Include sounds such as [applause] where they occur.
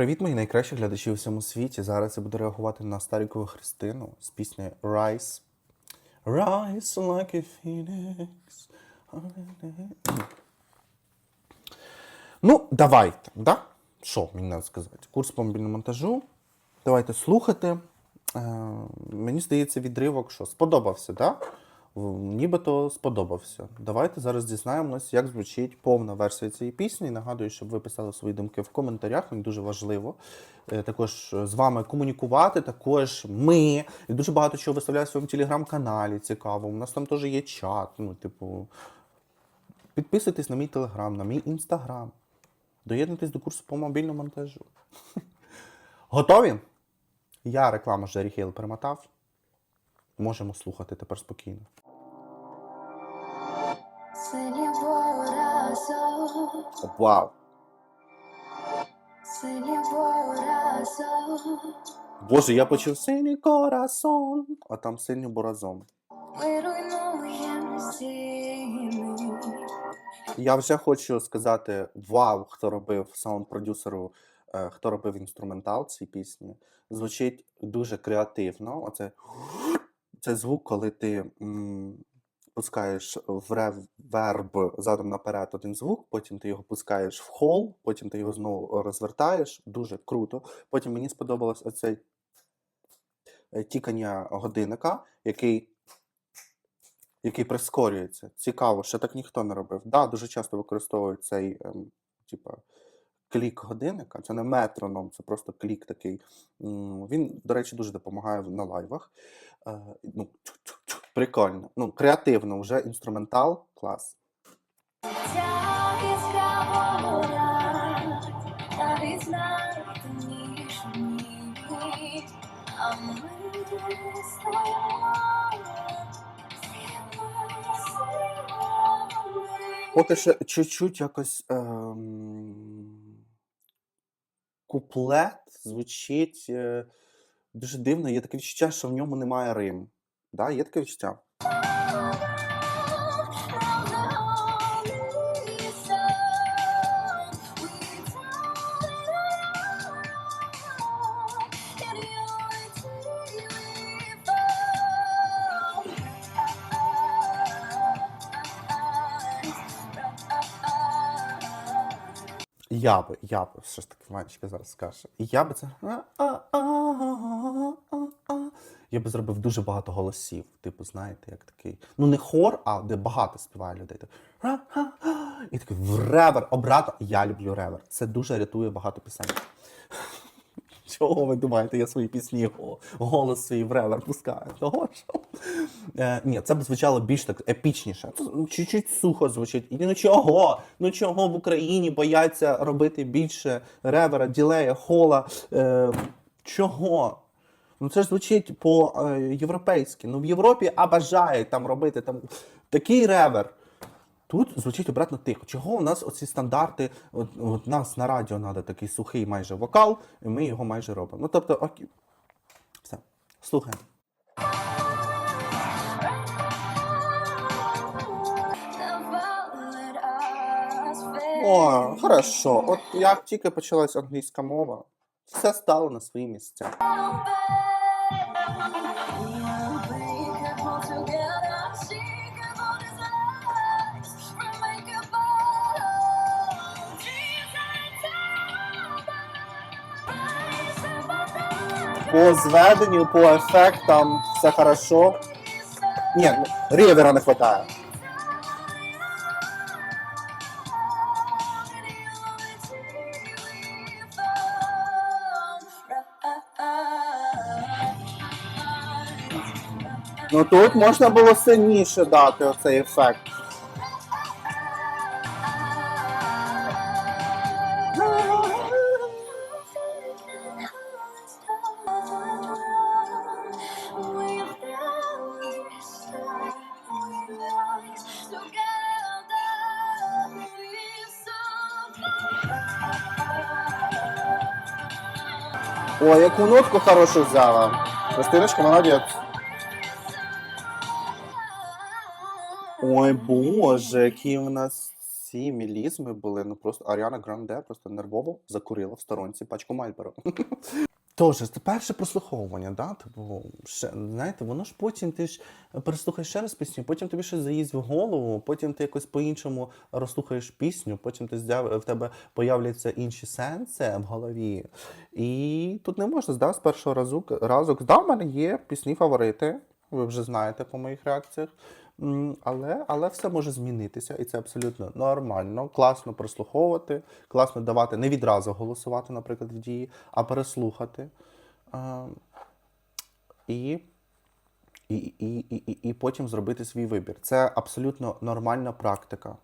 Привіт, мої найкращі глядачі у всьому світі. Зараз я буду реагувати на Старікову Христину з піснею Rise. Rise like a phoenix. Ну, давайте, да? Що мені треба сказати? Курс по мобільному монтажу. Давайте слухати. Е, мені здається, відривок, що сподобався, да? Нібито сподобався. Давайте зараз дізнаємось, як звучить повна версія цієї пісні. Нагадую, щоб ви писали свої думки в коментарях. Мені дуже важливо е, також з вами комунікувати. Також ми і дуже багато чого виставляю в своєму телеграм-каналі. Цікаво. У нас там теж є чат. Ну, типу, підписуйтесь на мій телеграм, на мій інстаграм. Доєднуйтесь до курсу по мобільному монтажу. [laughs] Готові? Я рекламу Джері Хейл перемотав. Можемо слухати тепер спокійно. Вау! Боже, я почув синій корасон, а там синій боразон. ми руйнуємо стіни. Я вже хочу сказати вау, хто робив саунд-продюсеру, е, хто робив інструментал цій пісні. Звучить дуже креативно. Оце це звук, коли ти м, пускаєш в реверб задом наперед один звук, потім ти його пускаєш в хол, потім ти його знову розвертаєш. Дуже круто. Потім мені сподобалось оцей е, тікання годинника, який який прискорюється. Цікаво, що так ніхто не робив. Да, дуже часто використовують цей ем, типа, клік годинника. Це не метроном, це просто клік такий. Він, до речі, дуже допомагає на лайвах. Е, ну, прикольно. Ну, креативно, вже інструментал, клас. Поки що чуть-чуть якось ем, куплет звучить е, дуже дивно. Є таке відчуття, що в ньому немає рим. Да? Є таке відчуття? Я би, я би, що ж таки Ванечка зараз скаже. Я би це. Я би зробив дуже багато голосів. Типу, знаєте, як такий. Ну, не хор, а де багато співає людей. І такий в ревер, обрато. Я люблю ревер. Це дуже рятує багато пісень. [laughs] Чого ви думаєте, я свої пісні голос свій в ревер пускаю? Того що? Е, ні, це б звучало більш так епічніше. Чуть-чуть сухо звучить. І ну чого? Ну чого в Україні бояться робити більше ревера, ділея, хола? Е, чого? Ну це ж звучить по-європейськи. Ну в Європі бажають там робити там такий ревер. Тут звучить обратно тихо. Чого у нас оці стандарти? От, от нас на радіо треба такий сухий майже вокал, і ми його майже робимо. Ну тобто, окей. Все, слухаємо. О, хорошо. От як тільки почалась англійська мова, все стало на свої місця. По зведенню, по ефектам все хорошо. Ні, ну, рівера не вистачає. Ну тут можна було сильніше дати оцей ефект. Ой, яку нотку хорошу взяла. Христиночка, молодець. Ой, боже, які в нас ці мілізми були, ну просто Аріана Гранде просто нервово закурила в сторонці пачку Мальборо. [laughs] Тож, це перше прослуховування, да? Типу, ще, знаєте, воно ж потім ти ж переслухаєш ще раз пісню, потім тобі щось заїсть в голову, потім ти якось по-іншому розслухаєш пісню, потім ти в тебе появляться інші сенси в голові. І тут не можна да, з першого разу разок. Да, в мене є пісні фаворити, ви вже знаєте по моїх реакціях. Але, але все може змінитися, і це абсолютно нормально. Класно прослуховувати, класно давати не відразу голосувати, наприклад, в дії, а переслухати. І, і, і, і, і потім зробити свій вибір. Це абсолютно нормальна практика.